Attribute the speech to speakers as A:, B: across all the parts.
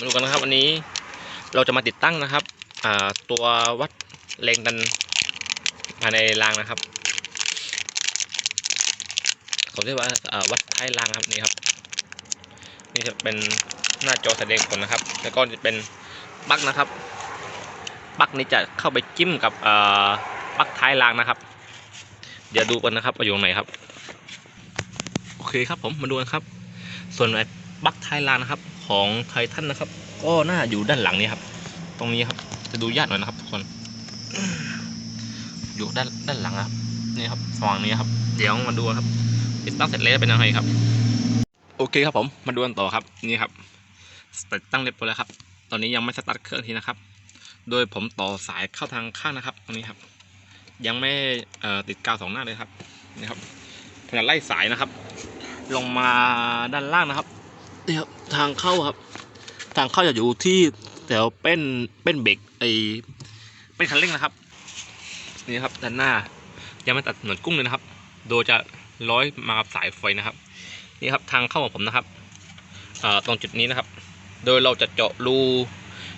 A: มาดูกันนะครับวันนี้เราจะมาติดตั้งนะครับตัววัดแรงดันภายในรางนะครับเขาเรียกว่าวัดท้ายรางครับนี่ครับนี่จะเป็นหน้าจอแสดงผลนะครับ แล้วก็จะเป็นปลั๊กนะครับปลั๊กนี้จะเข้าไปจิ้มกับปลั๊กท้ายรางนะครับ เดี๋ยวดูกันนะครับว่าอยู่ตรงไหนครับโอเคครับผมมาดูกันครับ ส่วนไอ้ปลั๊กท้ายรางนะครับ ของไททันนะครับ ก็น่าอยู่ด้านหลังนี้ครับ ตรงนี้ครับ จะดูยากหน่อยนะครับ ทุกคน อยู่ด้านด้านหลังครับ นี่ครับฝั่งนี้ครับ เดี๋ยวมาดูครับ ติดตั้งเสร็จแล้วเป็นยังไงครับ โอเคครับผม มาดูกันต่อครับ นี่ครับติดตั้งเรียบร้อยแล้วครับ ตอนนี้ยังไม่สตาร์ทเครื่องทีนะครับ โดยผมต่อสายเข้าทางข้างนะครับ ตรงนี้ครับ ยังไม่ติดกาวสองหน้าเลยครับ นี่ครับขนาดไล่สายนะครับ ลงมาด้านล่างนะครับ นี่ครับทางเข้าครับ ทางเข้าจะอยู่ที่แถวเป็นเป็นเบรกไอเป็นคันเร่งนะครับ นี่ครับด้านหน้ายังไม่ตัดเหมือนกุ้งเลยนะครับ โดยจะร้อยมากับสายไฟนะครับ นี่ครับทางเข้าของผมนะครับตรงจุดนี้นะครับ โดยเราจะเจาะรู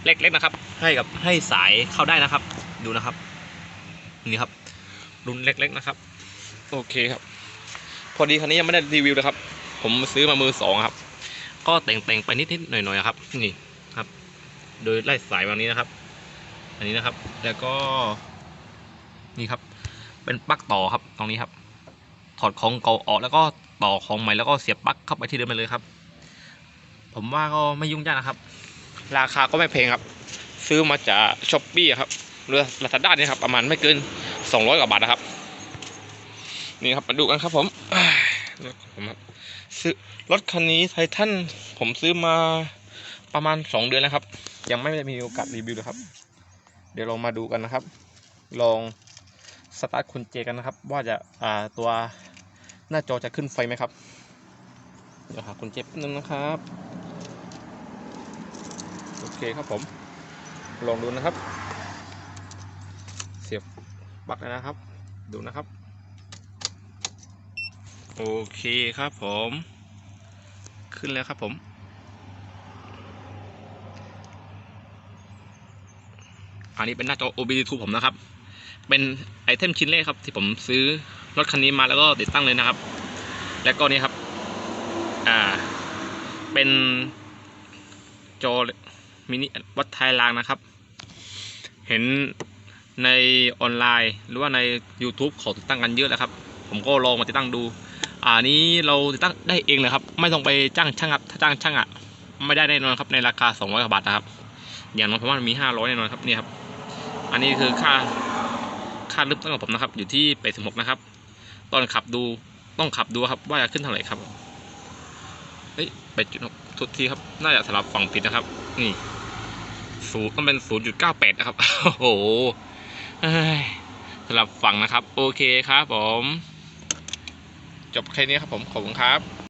A: เล็กๆนะครับ ให้กับให้สายเข้าได้นะครับ ดูนะครับ นี่ครับรูเล็ก ๆนะครับ โอเคครับ พอดีคันนี้ยังไม่ได้รีวิวเลยครับ ผมซื้อมามือสองครับ ก็แต่งๆไปนิดๆหน่อยๆครับ นี่ครับ โดยไล่สายแบบนี้นะครับ อันนี้นะครับ แล้วก็ นี่ครับ เป็นปลั๊กต่อครับตรงนี้ครับ ถอดของเก่าออกแล้วก็ต่อของใหม่แล้วก็เสียบปลั๊กเข้าไปที่เดิมไปเลยครับ ผมว่าก็ไม่ยุ่งยากนะครับ ราคาก็ไม่แพงครับ ซื้อมาจากช้อปปี้ครับหรือลาซาด้านี่ครับประมาณไม่เกิน200กว่าบาทนะครับ นี่ครับมาดูกันครับผมอ รถผมครับซื้อรถคันนี้ไททันผมซื้อมาประมาณ2เดือนแล้วครับ ยังไม่ได้มีโอกาสรีวิวเลยครับ เดี๋ยวเรามาดูกันนะครับ ลองสตาร์ทคุณเจกันนะครับ ว่าจะอ่าตัวหน้าจอจะขึ้นไฟไหมครับ เดี๋ยวหาคุณเจแป๊บนึงนะครับ โอเคครับผม ลองดูนะครับ เสียบปลั๊กนะครับ ดูนะครับ โอเคครับผม ขึ้นแล้วครับผม อันนี้เป็นหน้าจอ OBD2 ผมนะครับ เป็นไอเทมชิ้นแรกครับ ที่ผมซื้อรถคันนี้มาแล้วก็ติดตั้งเลยนะครับ แล้วก็นี่ครับ อ่า เป็นจอมินิวัดไทยรางนะครับ เห็นในออนไลน์ หรือว่าใน YouTube เขาติดตั้งกันเยอะแล้วครับ ผมก็ลองมาติดตั้งดู อ่านี้เราติดตั้งได้เองเลยครับ ไม่ต้องไปจ้างช่างครับถ้าจ้างช่างอะไม่ได้แน่นอนครับในราคา200กว่าบาทนะครับ อย่างน้อยผมว่ามันมี500แน่นอนครับนี่ครับ อันนี้คือค่าค่าเริ่มต้นของผมนะครับ อยู่ที่86นะครับ ตอนขับดูต้องขับดูครับ ว่าจะขึ้นเท่าไหร่ครับเฮ้ยไปจุดทุกทีครับ น่าจะสลับฝั่งผิดนะครับ นี่ศูนย์ต้องเป็น0.98นะครับ โอ้โหสลับฝั่งนะครับ โอเคครับผม จบแค่นี้ครับผมขอบคุณครับ